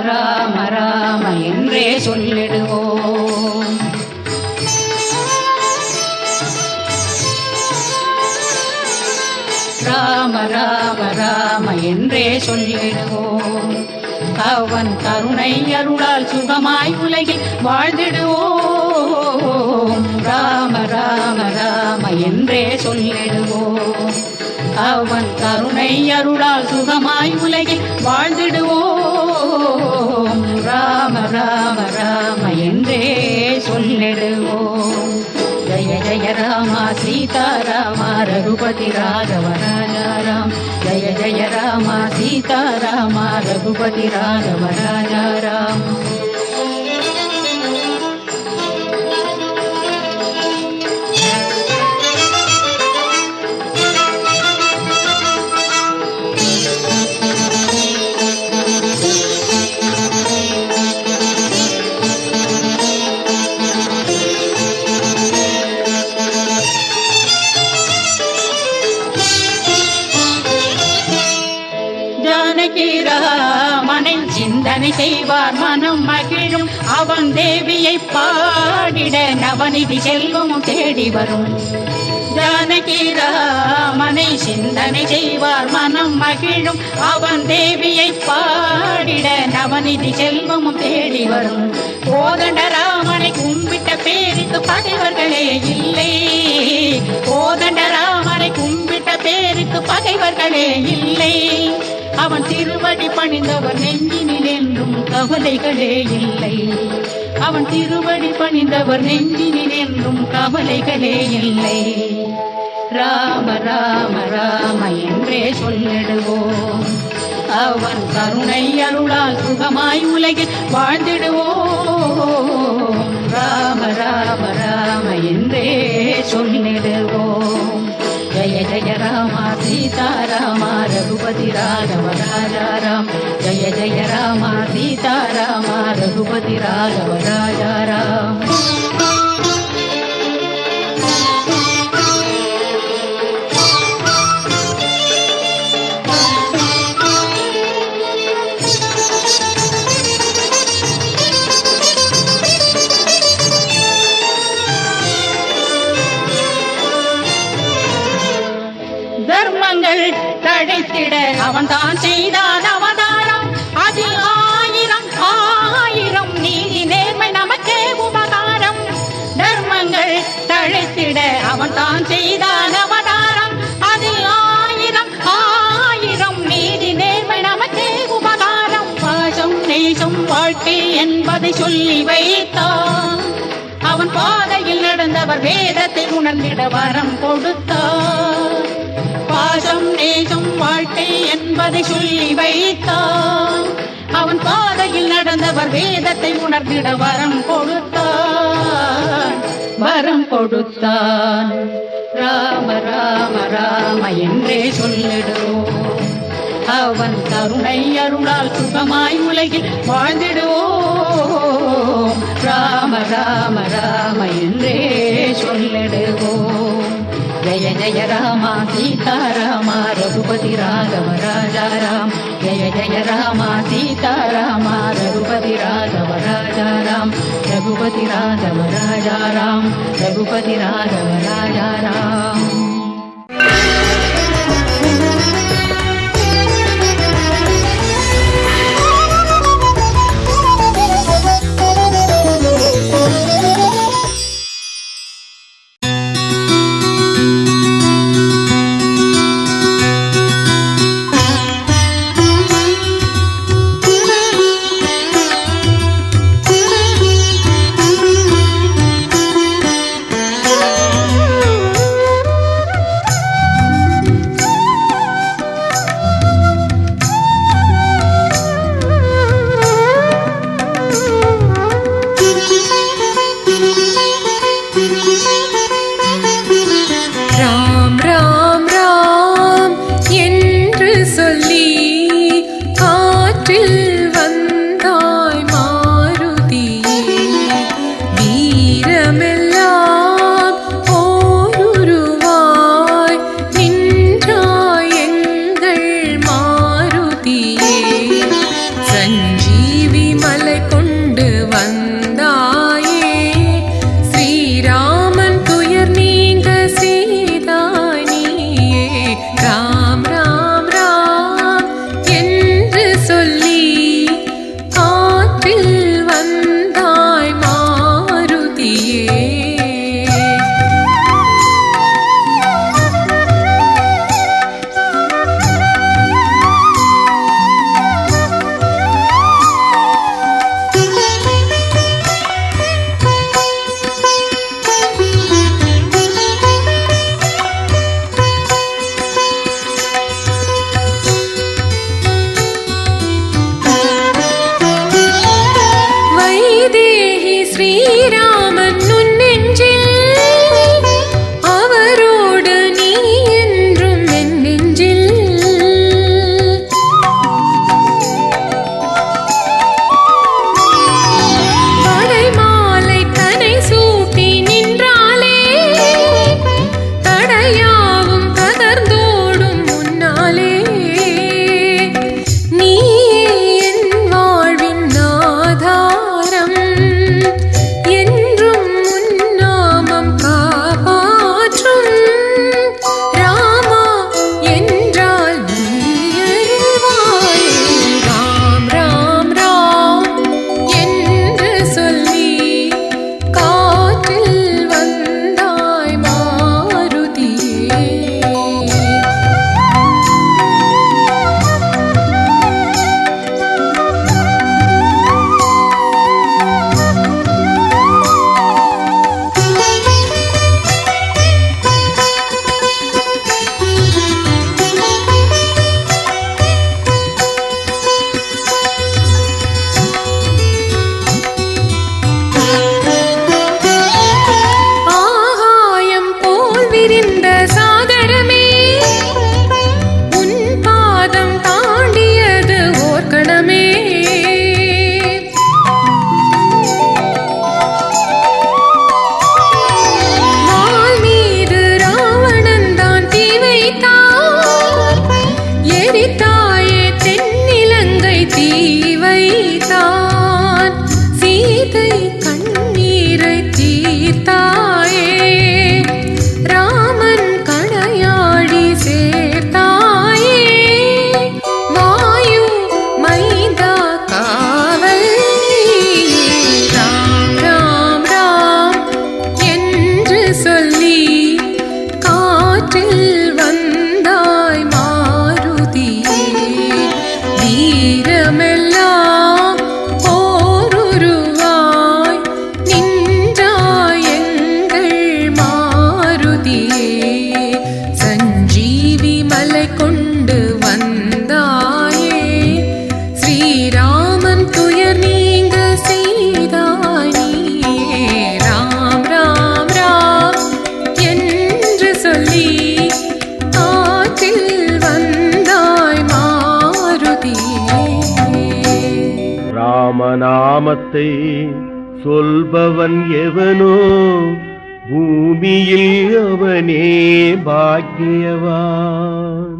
ராம ராம என்றே சொல்லிடுவோம். ராம ராம ராம என்றே சொல்லிடுவோம். அவன் கருணை அருளால் சுகமாய் உலகில் வாழ்ந்திடுவோம். ராம ராம ராம என்றே சொல்லிடுவோம். அவன் கருணை அருளால் சுகமாய் உலகில் வாழ்ந்திடுவோம். ரகுபதி ராഘவ மனை சிந்தனை செய்வார் மனம் மகிழும். அவன் தேவியை பாடிட நவநிதி செல்வமும் தேடி வரும். ஜானகி ராமனை சிந்தனை செய்வார் மனம் மகிழும். அவன் தேவியை பாடிட நவநிதி செல்வமும் தேடி வரும். கோதண்ட ராமனை கும்பிட்ட பேருக்கு பகைவர்களே இல்லை. கோதண்ட ராமனை கும்பிட்ட பேருக்கு பகைவர்களே இல்லை. அவன் திருவடி பணிந்தவர் நெஞ்சினில் என்றும் கவலைகளே இல்லை. அவன் திருவடி பணிந்தவர் நெஞ்சினில் என்றும் கவலைகளே இல்லை. ராம ராம ராம என்றே சொல்லிடுவோம். அவன் கருணை அருளால் சுகமாய் உலகில் வாழ்ந்திடுவோம். ராம ராம ராம என்றே பாசம் வாழ்க்கை என்பதை சொல்லி வைத்தான். அவன் பாதையில் நடந்தவர் வேதத்தை உணர்ந்திட வரம் கொடுத்தார் பாசம் நேசம் வாழ்க்கை என்பதை சொல்லி வைத்தான். அவன் பாதையில் நடந்தவர் வேதத்தை உணர்ந்திட வரம் கொடுத்தான். வரம் கொடுத்தான். ராம ராம ராம என்றே சொல்லிடுவோம். அவன் கருணை அருளால் சுகமாய் உலகில் வாழ்ந்திடுவோம். ராம ராம ராம என்றே சொல்லிடுவோம். ஜய ஜய ராமா சீதாராமா ரகுபதி ராகவ ராஜா ராம் ஜய ஜய ராமா சீதாராமா ரகுபதி ராகவ ராஜா ரகுபதி ராகவ ராஜா ரகுபதி ராகவ ராஜா ശ്രീരാ வார்த்தை சொல்பவன் எவனோ பூமியில் அவனே பாக்கியவான்.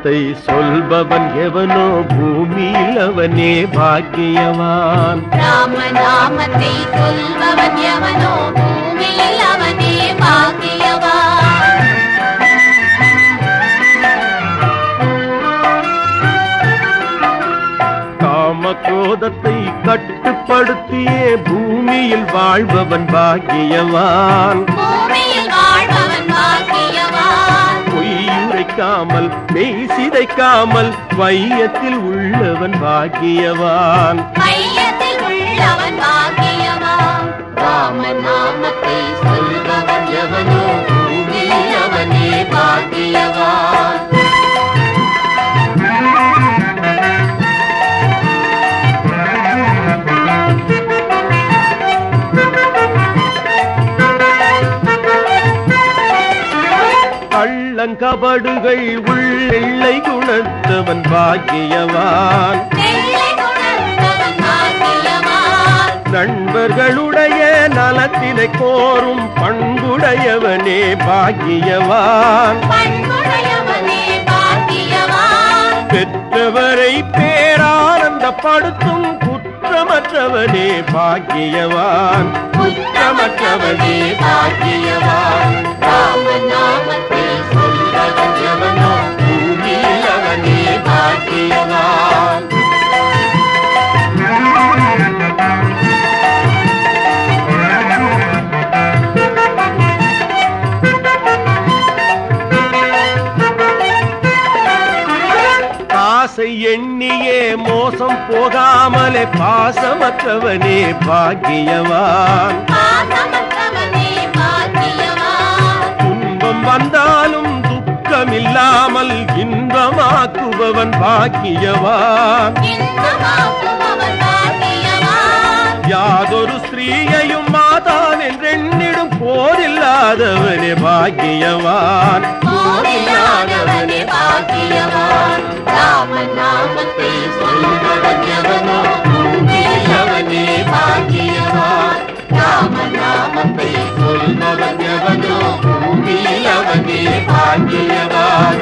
கருத்தை சொல்பவன் எவனோ பூமியில் அவனே பாக்கியவான். ராமநாமத்தை சொல்பவன் எவனோ பூமியில் அவனே பாக்கியவான். காமக்ரோதத்தை கட்டுப்படுத்தியே பூமியில் வாழ்பவன் பாக்கியவான். சிதைக்காமல் மெய் சிதைக்காமல் வையத்தில் உள்ளவன் பாக்கியவான். மாபடுகள் உள்ளை குணத்தவன் பாக்கியவான். நண்பர்களுடைய நலத்தினை கோரும் பண்புடையவனே பாக்கியவான். பெற்றவரை பேரானந்தப்படுத்தும் குற்றமற்றவனே பாக்கியவான். குற்றமற்றவனே பாக்கியவான். ராம நாமத்தை சொல்ல மோசம் போகாமலே பாசமற்றவனே பாக்கியவான் துன்பம் வந்தாலும் துக்கமில்லாமல் இன்பமாக்குபவன் பாக்கியவான் யாதொரு ஸ்திரீயையும் மாதான் என்றெண்ணிடும் கோவில்லாதவனே பாக்கியவான். கோவில்லாதவனே பாக்கியவான். ராம நாமத்தை சொல்வதெவனோ உண்மையவனே பாக்கியவான். ராம நாமத்தை சொல்வதெவனோ பாக்கியவான்.